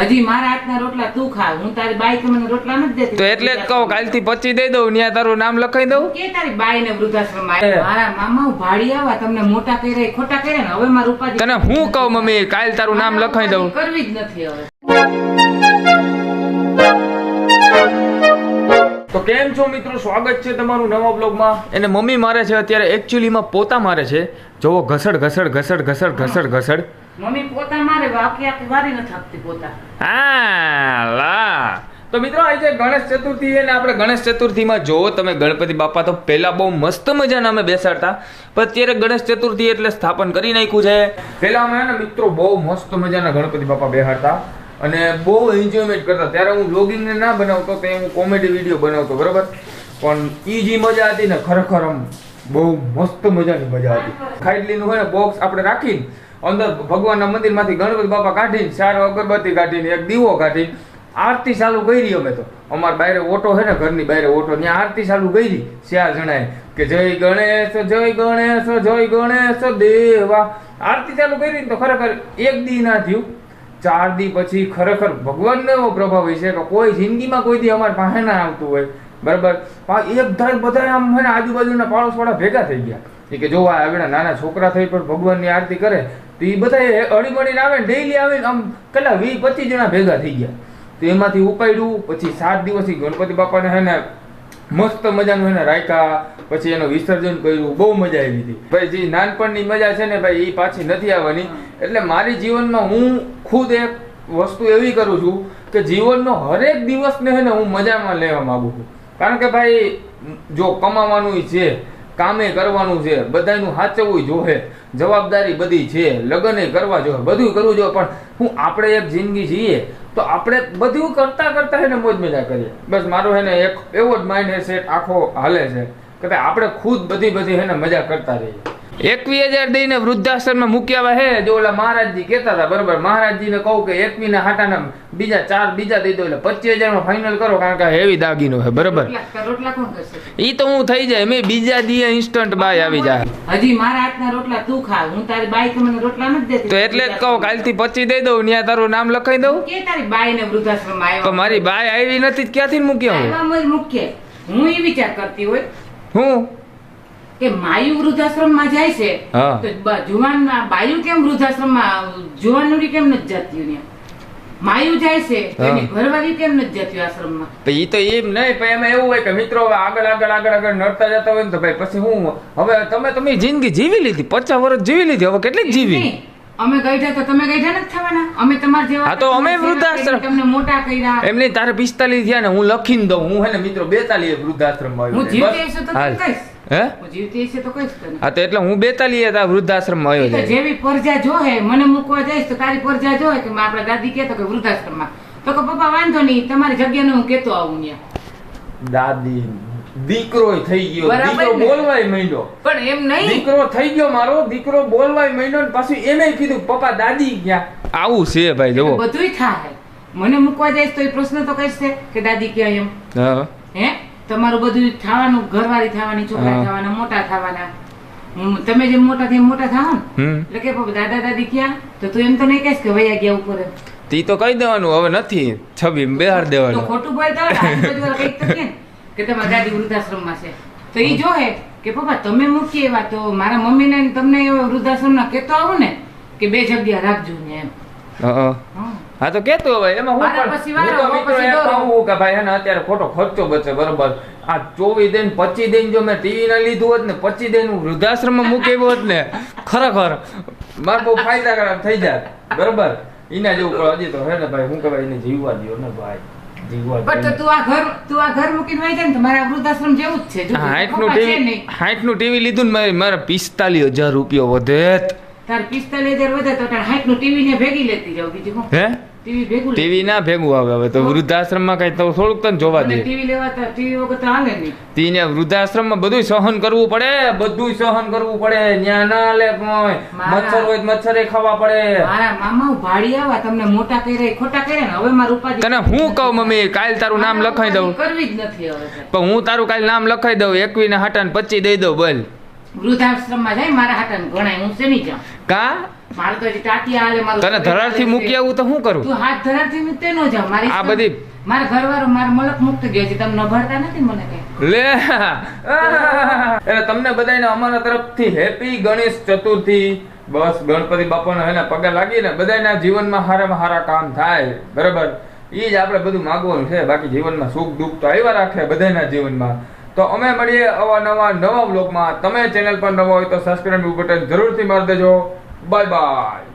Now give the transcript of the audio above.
હજી મારા હાથના રોટલા તું ખા. હું તારી બાઈ મને રોટલા નથી દેતી. તો એટલે જ કહું કાલથી પચી દઈ દઉં ત્યાં તારું નામ લખાઈ દઉં. કે તારી બાઈ ને વૃદ્ધાશ્રમ મારા મામા હું ભાડી આવા તમને મોટા કર્યા ખોટા કર્યા ને? હવે મારું ઉપાધિ તને હું કહું મમ્મી કાલ તારું નામ લખાઈ દઉં. કરવી જ નથી હવે. તો કેમ છો મિત્રો? સ્વાગત છે તમારું નવા બ્લોગમાં. એને મમ્મી મારે છે અત્યારે એકચ્યુઅલીમાં પોતા મારે છે. જોવો ઘસડ ઘસડ ઘસડ ઘસડ ઘસડ ઘસડ. મમ્મી પોતા મારે આખી વારી નથી આપતી પોતા. હા, લા. તો મિત્રો આજે ગણેશ ચતુર્થી અને આપણે ગણેશ ચતુર્થીમાં જો તમે ગણપતિ બાપા તો પહેલા બહુ મસ્ત મજાના અમે બેસાડતા. પણ અત્યારે ગણેશ ચતુર્થી એટલે સ્થાપન કરી નાખ્યું છે. પહેલા અમે ને, મિત્રો, બહુ મસ્ત મજાના ગણપતિ બાપા બેહાડતા અને બહુ એન્જોયમેન્ટ કરતા. ત્યારે હું વ્લોગિંગને ના બનાવતો, તે હું કોમેડી વીડિયો બનાવતો, બરાબર? પણ એ જે મજા હતી ને, ખરેખર આમ બહુ મસ્ત મજાની મજા હતી. ખાઈડલીનું હોય ને બોક્સ આપણે રાખીને અંદર ભગવાનના મંદિરમાંથી ગણપતિ બાપા કાઢીને, ચાર અગરબત્તી કાઢીને, એક દીવો કાઢીને આરતી ચાલુ કરી અમે તો. અમાર બાયરે ઓટો છે ને, ઘરની બાયરે ઓટો, ત્યાં આરતી ચાલુ કરી. ચાર જણાએ કે જય ગણેશ જય ગણેશ જય ગણેશ દેવા. આરતી ચાલુ કરી તો ખરેખર એક દી ના થયું. ચાર દી પછી ખરેખર ભગવાનનો એવો પ્રભાવ હોય છે કે કોઈ જિંદગીમાં કોઈ દી અમારી પાસે ના આવતું હોય. બરાબર? એક ધાર બધા આમ છે ને, આજુબાજુના પાડોશવાળા ભેગા થઈ ગયા. કે જો આ આગળ નાના છોકરા થઈ પણ ભગવાનની આરતી કરે. તો એ બધા અડી મળીને આવે ને ડેઈલી આવે આમ કેટલા વીસ પચીસ જણા ભેગા થઈ ગયા. તો એમાંથી ઉપાડ્યું, પછી સાત દિવસથી ગણપતિ બાપાને હે ને મસ્ત મજાનું એને રાખ્યા, પછી એનું વિસર્જન કર્યું, બહુ મજા આવી હતી. ભાઈ, જે નાનપણની મજા છે ને ભાઈ એ પાછી નથી આવવાની. એટલે મારી જીવનમાં હું ખુદ એક વસ્તુ એવી કરું છું કે જીવનનો હરેક દિવસને હે ને હું મજામાં લેવા માંગુ છું. કારણ કે ભાઈ, જો કમાવાનું છે કામે કરવાનું છે બધાનું સાચવવું જોહે, જવાબદારી બધી છે લગ્ન કરવા જોઈએ બધું કરવું જોઈએ પણ હું આપણે એક જિંદગી જીએ, તો આપણે બધું કરતા કરતા એને મોજ મજા કરીએ. બસ મારો હે ને એક એવો જ માઇન્ડ સેટ આખો હાલે છે, કે આપણે ખુદ બધી બધી હે ને મજા કરતા રહીએ. એકવીસ હજાર દઈને વૃદ્ધાશ્રમમાં મૂકી આવ્યા હે. જો ઓલા મહારાજજી કહેતા હતા બરોબર મહારાજજીને કહું કે એકવી ના હાટાના બીજા ચાર બીજા દઈ દો એટલે પચીસ હજારમાં ફાઇનલ કરો કારણ કે હેવી દાગીનો છે બરોબર. ઈ તો હું થઈ જાય મેં બીજા દીએ ઇન્સ્ટન્ટ બાય આવી જાય. હજી મારા હાથના રોટલા તું ખા હું તારી બાઈ કે મને રોટલા નથી દેતી. તો એટલે જ કહું કાલથી પચી દઈ દઉં ન્યા તારું નામ લખાઈ દઉં. કે તારી બાઈ ને વૃદ્ધાશ્રમ તો મારી બાય આવી નથી ક્યાંથી મૂક્યા હું આવ્યા હું એ વિચાર કરતી હોય. હું? કે માયુ વૃદ્ધાશ્રમમાં જાય છે તો જુવાન બાયુ કેમ વૃદ્ધાશ્રમમાં જુવાનુડી કેમ નથી જતી ને માયુ જાય છે એની ઘરવાળી કેમ નથી જતી આશ્રમમાં? તો ઈ તો એમ નહીં પણ એમાં એવું હોય કે મિત્રો આગળ આગળ આગળ આગળ નડતા જતા હોય ને તો ભાઈ પછી હું હવે તમે તમે જિંદગી જીવી લીધી પચાસ વર્ષ જીવી લીધી હવે કેટલી જીવી. અમે ગઈઢા તો તમે ગઈઢા નથી થવાના? અમે તમારા જેવા હા, તો અમે વૃદ્ધાશ્રમ- તમને મોટા કર્યા. એમ નહીં તારે પિસ્તાલીસ થયા ને હું લખીને દઉં હું હે ને મિત્રો બેતાલીસ વૃદ્ધાશ્રમમાં હું આવ્યો જીવતી હશે તો. કહીશ હે? જીવતી હશે તો કહીશ તને? હા તો એટલે હું બેતાલીસ હતા વૃદ્ધાશ્રમમાં આવ્યો છે. જેવી પરજા જોહે મને મૂકવા જઈશ તો તારી પરજા જોહે કે આપણા દાદી કહેતો કે વૃદ્ધાશ્રમમાં. તો કે પપ્પા વાંધો નહીં તમારી જગ્યાને હું કેતો આવું ત્યાં દાદી દીકરો થઈ ગયો. દીકરો બોલવાય માંડ્યો. પણ એમ નહીં. દીકરો થઈ ગયો મારો દીકરો બોલવાય માંડ્યો ને પાછું એને કીધું પપ્પા દાદી ક્યાં? આવું છે ભાઈ જુઓ. બધુંય થાય. મને મૂકવા જઈશ તો એ પ્રશ્ન તો કરશે કે દાદી ક્યાં એમ? હે? તમારું બધું થવાનું ઘરવાળી થવાની છોકરા થવાના મોટા થવાના. તમે જે મોટા થઈ મોટા થવા ને એટલે કે દાદા દાદી ક્યાં? તો તું એમ તો નહીં કહીશ કે વૈયા ગયા ઉપર તી તો કહી દેવાનું હવે નથી. છબી બેહાર દેવાનું. ખોટું ને તો કે તમારા કે વૃદ્ધાશ્રમ દાદી વૃદ્ધાશ્રમમાં છે. તો એ જોહે કે પપ્પા તમે મૂકી એવા તો મારા મમ્મીને ને તમને વૃદ્ધાશ્રમ વૃદ્ધાશ્રમના કહેતો આવું ને કે બે જગ્યા રાખજો ને એમ. હા. તો કેતો હવે એમાં હું પણ તો મિત્રો એમ કહું કે ભાઈ એને અત્યારે ખોટો ખર્ચો બચે બરોબર. આ ચોવીસ દિન પચીસ દિન જો મેં ટીવી ના લીધું હોત ને પચીસ દિન હું વૃદ્ધાશ્રમમાં મૂકી હોત ને ખરેખર મારે બહુ ફાયદાકારક થઈ જાય બરોબર. એના જેવું પણ હજી તો હે ને ભાઈ હું કહેવાય એને જીવવા દ્યો ને ભાઈ. પણ તું આ ઘર તું આ ઘર મૂકીને વહી જાય ને તો વૃદ્ધાશ્રમ જેવું જ છે. જો હાઈટનું ટીવી નહીં. હાઈટનું ટીવી લીધું ને મારે મારા પિસ્તાલીસ હજાર રૂપિયો વધે તાર પિસ્તાલીસ હજાર વધે તો તાર હાઈટનું ટીવી ને ભેગી લેતી જાવ બીજું હે? ટીવી ભેગું ટીવી ના ભેગું આવે હવે તો વૃદ્ધાશ્રમમાં કઈ તો થોડુંક તને જોવા દે ટીવી લેવા તો ટીવી વગર તો હાલે નહીં. તીને વૃદ્ધાશ્રમમાં બધું સહન કરવું પડે બધું સહન કરવું પડે. ન્યા ના લે કોઈ. મચ્છર હોય મચ્છરે ખાવા પડે. મારા મામા ભાડી આવા તમને મોટા કર્યા ખોટા કર્યા ને? હવે મારું ઉપાધિ તને હું કહું મમ્મી કાલ તારું નામ લખાઈ દઉં. કરવી જ નથી હવે. પણ હું તારું કાલ નામ લખાઈ દઉં એકવી ને હાટા ને પચી દઈ દઉં બોલ. વૃદ્ધાશ્રમમાં જાય મારા હાથાને ગણાય હું શેની જાઉં? કા? મારે તો હજી ટાટિયા મારું તને ધરારથી મૂકી આવું તો શું કરું? તું હાથ ધરારથી મૂકતે ન જાવ મારી આ બધી- મારા ઘરવાળો મારો મલક મુક્ત ગયો છે તમે નભાડતા નથી મને કઈ? લે! એટલે તમને બધાને અમારા તરફથી હેપી ગણેશ ચતુર્થી. બસ ગણપતિ બાપાને ને પગે લાગીને બધાના જીવનમાં હારામાં હારા કામ થાય. બરાબર? એ જ આપણે બધું માગવાનું છે. બાકી જીવનમાં સુખ દુઃખ તો આવ્યા રાખે બધાના જીવનમાં. તો અમે મળીએ અવાનવા નવા બ્લોગમાં તમે ચેનલ પર નવા હોય તો સબસ્ક્રાઈબ બટન જરૂરથી મારી દેજો. Bye bye